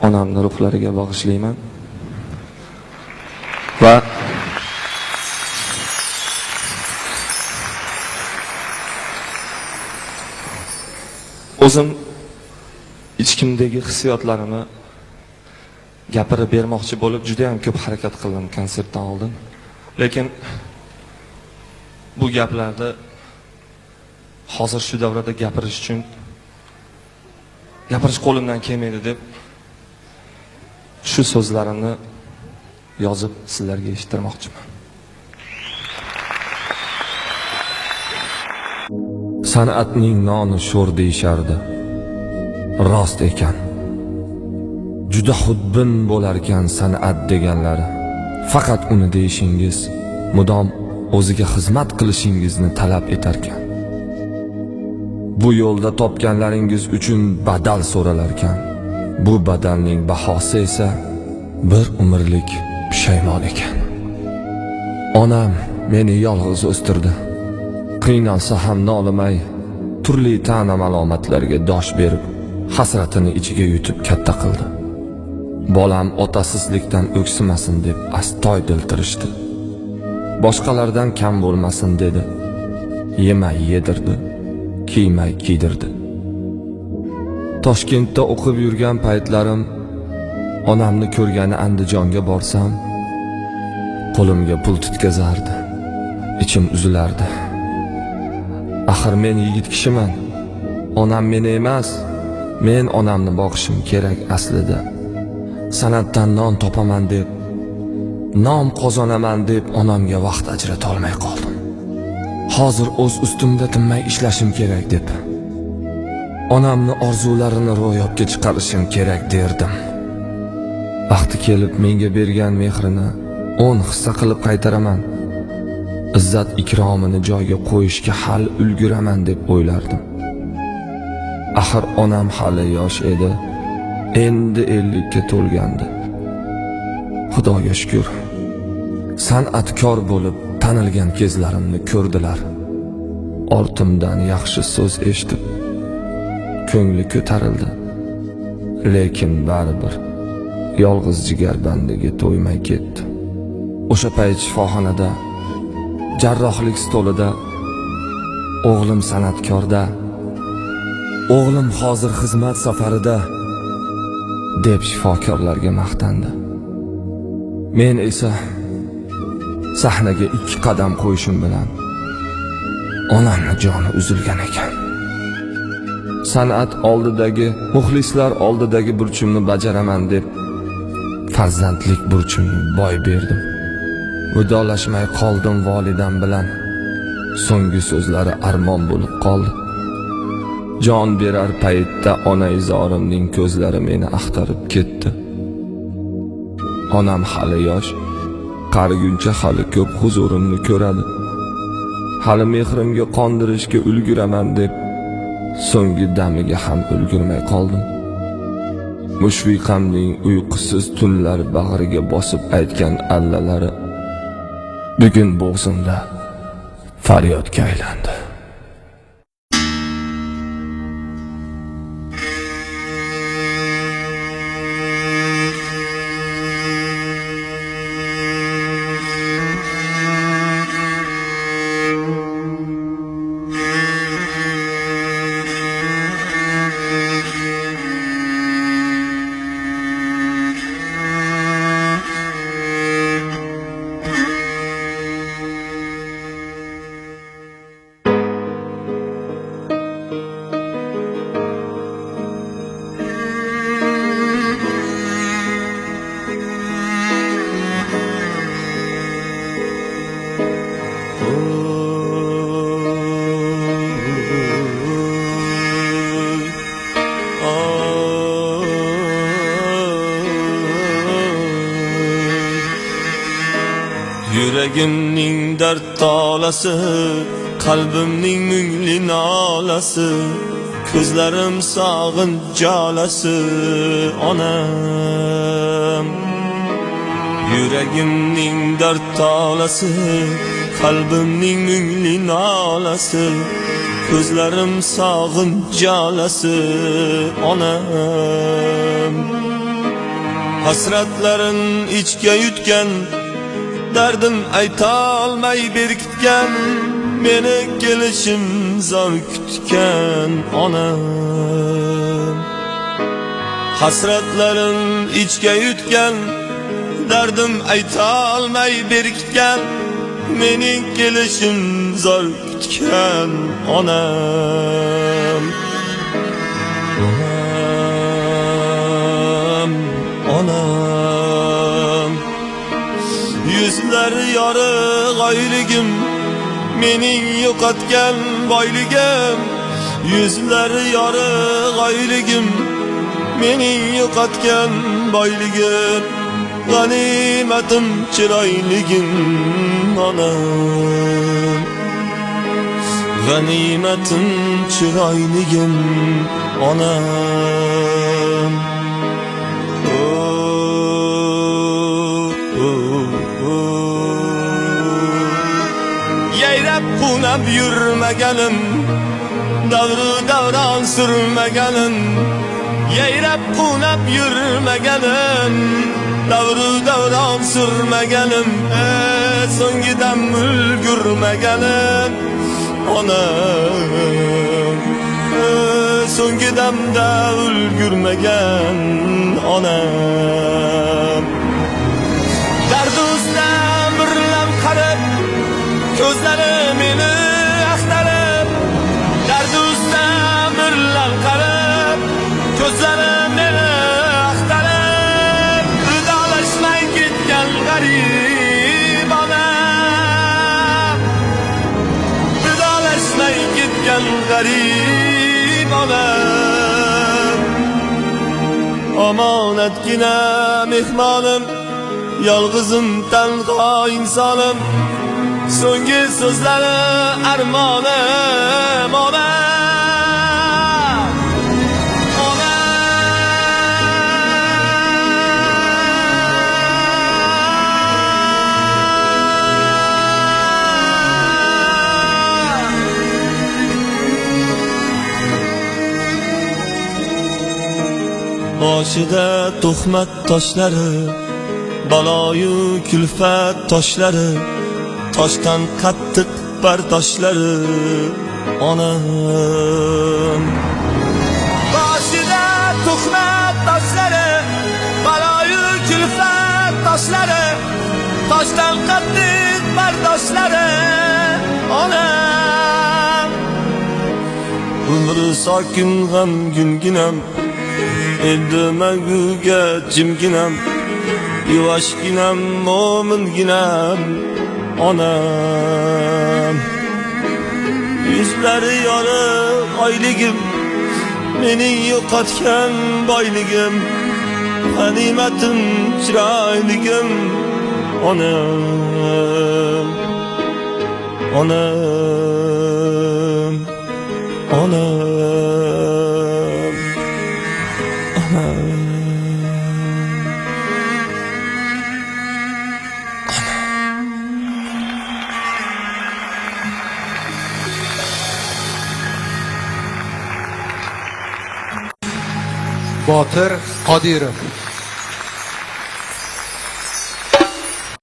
onamni ruhlariga bag'ishlayman. Va o'zim ichkimdagi hissiyotlarimni gapirib bermoqchi bo'lib juda ham ko'p harakat qildim konsertdan oldin. Lekin bu gaplarni hozir shu davrada gapirish uchun gapirish qo'limdan kelmaydi deb shu so'zlarimni yozib sizlarga eshittirmoqchiman. San'atning noni sho'r deyishardi. Rost ekan. Juda xudbin bo'larkan san'at deganlari. Faqat uni deyishingiz mudom o'ziga xizmat qilishingizni talab etarkan bu yo'lda topganlaringiz uchun badal so'ralarkan bu badanning bahosi esa bir umrlik pushaymon ekan. Onam meni yolg'iz o'stirdi. Qiynalsa ham nolimay turli ta'na malomatlarga dosh berib hasratini ichiga yutib katta qildi. Bolam otasizlikdan o'ksimasin deb astoydil tirishdi boshqalardan kam bo'lmasin dedi. Yemay yedirdi kiymay kiydirdi. Toshkentda o'qib yurgan paytlarim onamni ko'rgani andijonga borsam qo'limga pul tutkazardi ichim uzilardi. Axir men yigit kishiman onam meni emas men onamni boqishim kerak aslida. San'atdan non topaman deb nom qozonaman deb onamga vaqt ajratolmay qoldim. Hozir o'z ustimda tinmay ishlashim kerak deb onamni orzularini ro'yobga chiqarishim kerak derdim. Vaqti kelib menga bergan mehrini o'n hissa qilib qaytaraman. Izzat ikromini joyiga qo'yishga hali ulguraman deb o'ylardim. Axir onam hali yosh edi endi ellikka to'lgandi. Xudoga shukur san'atkor bo'lib tanilgan kezlarimni ko'rdilar. Ortimdan yaxshi so'z eshitib ko'ngli ko'tarildi. Lekin baribir yolg'iz jigarbandiga to'ymay ketdi. O'sha payt shifoxonada jarrohlik stolida o'g'lim san'atkorda o'g'lim hozir xizmat safarida deb shifokorlarga maqtandi. Men esa sahnaga ikki qadam qo'yishim bilan onamni joni uzilgan ekan. San'at oldidagi muxlislar oldidagi burchimni bajaraman deb farzandlik burchimni boy berdim. Vidolashmay qoldim volidam bilan. So'nggi so'zlari armon bo'lib qoldi. Jon berar paytda ona izorimning ko'zlari meni axtarib ketdi. Onam hali yosh qariguncha hali ko'p huzurimni ko'radi. Hali mehrimga qondirishga ulguraman deb so'nggi damiga ham ulgurmay qoldim. Mushfiqamning uyqusiz tunlar bag'riga bosib aytgan allalari bugun bo'g'zimda faryodga aylandi. Yuragimning dard tolasi qalbimning mungli nolasi ko'zlarim sog'in jolasi onam Yuragimning dard tolasi qalbimning mungli nolasi ko'zlarim sog'in jolasi onam Hasratlarin ichga yutgan Dardim aytolmay berkitgan Meni kelishim zor kutgan onam Hasratlarin ichga yutgan Dardim aytolmay berkitgan Mening kelishim zor kutgan onam Onam Onam Yüzler yorug' oyligim Mening yo'qotgan boyligim Yüzler yorug' oyligim Mening yo'qotgan boyligim G'animatim chiroyligim onam G'animatim chiroyligim onam oh. Yayrab qunab yurmaganim Davru davron surmaganim Yayrab qunab yurmaganim Davru davron surmaganim Eh, So'nggi dam ulgurmaganim Onam Eh, So'nggi damda ulgurmagan onam Dard Ko'zlari meni axtarib Dard ustidan birlam qarab Ko'zlari meni axtarib Vidolashmay ketgan g'arib onam Vidolashmay ketgan g'arib onam Omonatgina mehmonim Yolg'izim tanho insonim So'nggi so'zlari armonim onam Boshida tuhmat toshlari Baloyu kulfat toshlari Toshdan qattiq bardoshlari Onam Boshida tuhmat toshlari Baloyu kulfat toshlari Toshdan qattiq bardoshlari Onam Umri sokin g'am gunginam Endamaguga jimginam Yuvoshginam mo'minginam Onam Yuzlari yorug' oyligim Mening yo'qotgan boyligim G'animatim chiroyligim Onam Onam Botir Qodirov